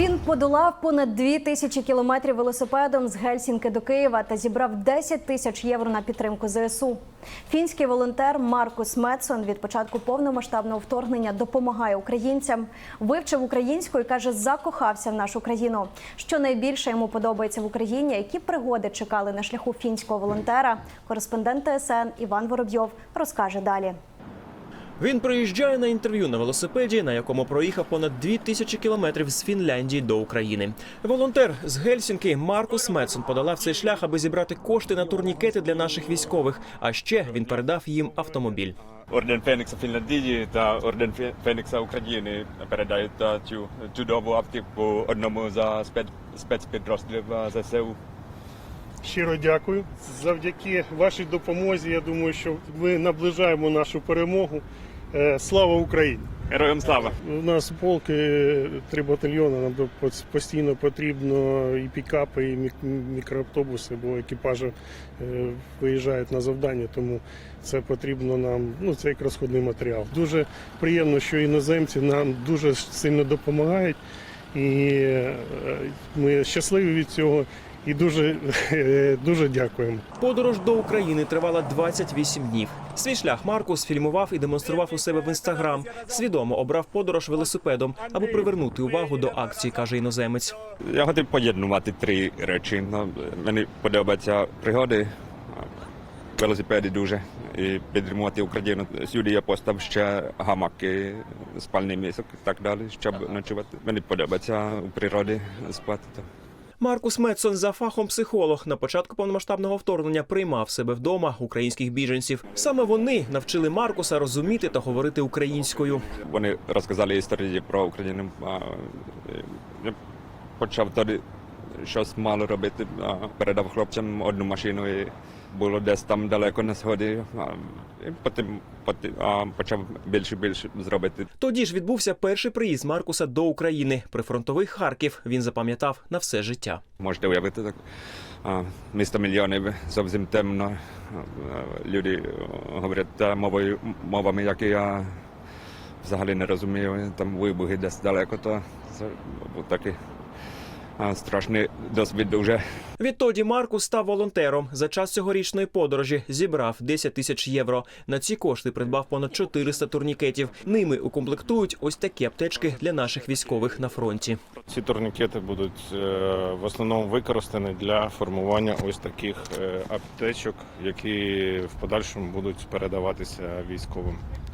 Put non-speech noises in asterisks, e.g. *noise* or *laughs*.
Він подолав понад дві тисячі кілометрів велосипедом з Гельсінки до Києва та зібрав 10 тисяч євро на підтримку ЗСУ. Фінський волонтер Маркус Медсон від початку повномасштабного вторгнення допомагає українцям. Вивчив українську і каже, закохався в нашу країну. Що найбільше йому подобається в Україні, які пригоди чекали на шляху фінського волонтера. Кореспондент ТСН Іван Воробйов розкаже далі. Він приїжджає на інтерв'ю на велосипеді, на якому проїхав понад дві тисячі кілометрів з Фінляндії до України. Волонтер з Гельсінки Маркус Медсон подолав цей шлях, аби зібрати кошти на турнікети для наших військових. А ще він передав їм автомобіль. Орден Фенікса Фінляндії та Орден Фе- Фенікса України передають та цю чудову автівку одному за спец, спецпідрозділів ЗСУ. Щиро дякую. Завдяки вашій допомозі, я думаю, що ми наближаємо нашу перемогу. Е, Слава Україні! Героям слава! У нас полки, три батальйони, нам постійно потрібно і пікапи, і мік- мікроавтобуси, бо екіпажі е, виїжджають на завдання, тому це потрібно нам, ну це як розходний матеріал. Дуже приємно, що іноземці нам дуже сильно допомагають, і е, ми щасливі від цього і дуже, *laughs* дуже дякуємо. Подорож до України тривала 28 днів. Свій шлях Маркус фільмував і демонстрував у себе в інстаграм. Свідомо обрав подорож велосипедом, аби привернути увагу до акції, каже іноземець. Я хотів поєднувати три речі. Ну, Мені подобаються пригоди, а, велосипеди дуже. І підтримувати Україну. Сюди я постав ще гамаки, спальний місок і так далі, щоб ночувати. Мені подобається у природі спати. Маркус Медсон за фахом психолог на початку повномасштабного вторгнення приймав себе вдома українських біженців. Саме вони навчили Маркуса розуміти та говорити українською. Вони розказали історії про Україну. Я почав щось мало робити. а, Передав хлопцям одну машину і було десь там далеко на сході. А, І потім, потім а, почав більше більше зробити. Тоді ж відбувся перший приїзд Маркуса до України. Прифронтовий Харків він запам'ятав на все життя. Можете уявити так. А, Місто мільйонів зовсім темно. Люди говорять мовою мовами, які я взагалі не розумію. Там вибухи десь далеко, то це був такий страшний досвід дуже. Відтоді Маркус став волонтером. За час цьогорічної подорожі зібрав 10 тисяч євро. На ці кошти придбав понад 400 турнікетів. Ними укомплектують ось такі аптечки для наших військових на фронті. Ці турнікети будуть е, в основному використані для формування ось таких е, аптечок, які в подальшому будуть передаватися військовим.